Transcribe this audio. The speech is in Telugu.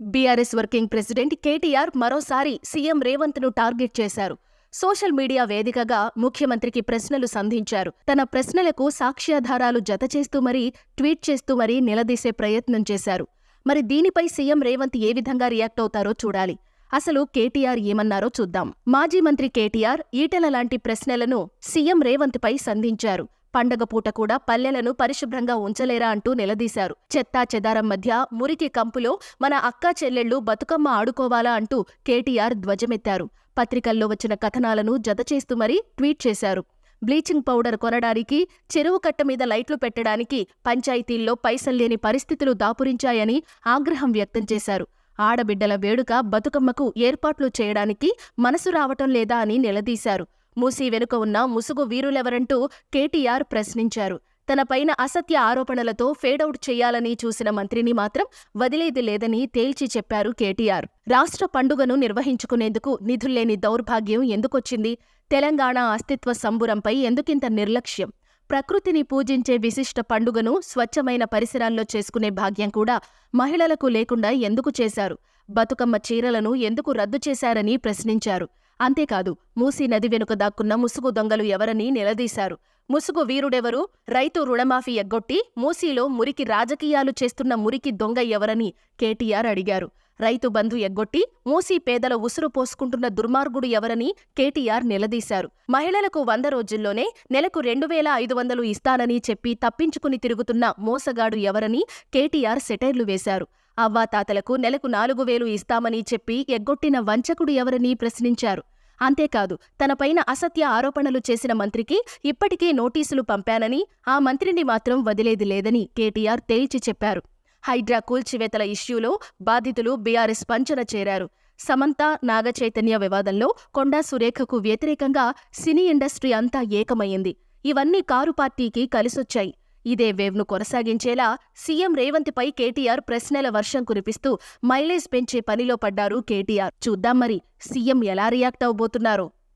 బీఆర్ఎస్ వర్కింగ్ ప్రెసిడెంట్ కేటీఆర్ మరోసారి సీఎం రేవంత్ను టార్గెట్ చేశారు. సోషల్ మీడియా వేదికగా ముఖ్యమంత్రికి ప్రశ్నలు సంధించారు. తన ప్రశ్నలకు సాక్ష్యాధారాలు జతచేస్తూ మరీ ట్వీట్ చేస్తూ మరీ నిలదీసే ప్రయత్నం చేశారు. మరి దీనిపై సీఎం రేవంత్ ఏ విధంగా రియాక్ట్ అవుతారో చూడాలి. అసలు కేటీఆర్ ఏమన్నారో చూద్దాం. మాజీ మంత్రి కేటీఆర్ ఈటెల లాంటి ప్రశ్నలను సీఎం రేవంత్ పై సంధించారు. పండగ పూట కూడా పల్లెలను పరిశుభ్రంగా ఉంచలేరా అంటూ నిలదీశారు. చెత్తా చెదారం మధ్య మురికి కంపులో మన అక్కా చెల్లెళ్ళు బతుకమ్మ ఆడుకోవాలా అంటూ కేటీఆర్ ధ్వజమెత్తారు. పత్రికల్లో వచ్చిన కథనాలను జతచేస్తూ మరీ ట్వీట్ చేశారు. బ్లీచింగ్ పౌడర్ కొనడానికి చెరువు కట్ట మీద లైట్లు పెట్టడానికి పంచాయతీల్లో పైసల్లేని పరిస్థితులు దాపురించాయని ఆగ్రహం వ్యక్తం చేశారు. ఆడబిడ్డల వేడుక బతుకమ్మకు ఏర్పాట్లు చేయడానికి మనసు రావటం లేదా అని నిలదీశారు. మూసీ వెనుక ఉన్న ముసుగు వీరులెవరంటూ కేటీఆర్ ప్రశ్నించారు. తనపైన అసత్య ఆరోపణలతో ఫేడౌట్ చేయాలని చూసిన మంత్రిని మాత్రం వదిలేది లేదని తేల్చి చెప్పారు కేటీఆర్. రాష్ట్ర పండుగను నిర్వహించుకునేందుకు నిధుల్లేని దౌర్భాగ్యం ఎందుకొచ్చింది? తెలంగాణ అస్తిత్వ సంబురంపై ఎందుకింత నిర్లక్ష్యం? ప్రకృతిని పూజించే విశిష్ట పండుగను స్వచ్ఛమైన పరిసరాల్లో చేసుకునే భాగ్యం కూడా మహిళలకు లేకుండా ఎందుకు చేశారు? బతుకమ్మ చీరలను ఎందుకు రద్దు చేశారని ప్రశ్నించారు. అంతేకాదు మూసీ నది వెనుక దాక్కున్న ముసుగు దొంగలు ఎవరని నిలదీశారు. ముసుగు వీరుడెవరు? రైతు రుణమాఫీ ఎగ్గొట్టి మూసీలో మురికి రాజకీయాలు చేస్తున్న మురికి దొంగ ఎవరని కేటీఆర్ అడిగారు. రైతు బంధు ఎగ్గొట్టి మూసీ పేదల ఉసురు పోసుకుంటున్న దుర్మార్గుడు ఎవరని కేటీఆర్ నిలదీశారు. మహిళలకు వంద రోజుల్లోనే నెలకు రెండు వేల ఐదు వందలు ఇస్తానని చెప్పి తప్పించుకుని తిరుగుతున్న మోసగాడు ఎవరని కేటీఆర్ సెటైర్లు వేశారు. అవ్వాతాతలకు నెలకు నాలుగు వేలు ఇస్తామని చెప్పి ఎగ్గొట్టిన వంచకుడు ఎవరని ప్రశ్నించారు. అంతేకాదు తనపైన అసత్య ఆరోపణలు చేసిన మంత్రికి ఇప్పటికే నోటీసులు పంపానని ఆ మంత్రిని మాత్రం వదిలేది లేదని కేటీఆర్ తేల్చి చెప్పారు. హైడ్రా కూల్చివేతల ఇష్యూలో బాధితులు బీఆర్ఎస్ పంచన చేరారు. సమంత నాగచైతన్య వివాదంలో కొండా సురేఖకు వ్యతిరేకంగా సినీ ఇండస్ట్రీ అంతా ఏకమయ్యింది. ఇవన్నీ కారు పార్టీకి కలిసొచ్చాయి. ఇదే వేవ్ను కొనసాగించేలా సీఎం రేవంత్పై కేటీఆర్ ప్రశ్నల వర్షం కురిపిస్తూ మైలేజ్ పెంచే పనిలో పడ్డారు కేటీఆర్. చూద్దాం మరి సీఎం ఎలా రియాక్ట్ అవబోతున్నారో.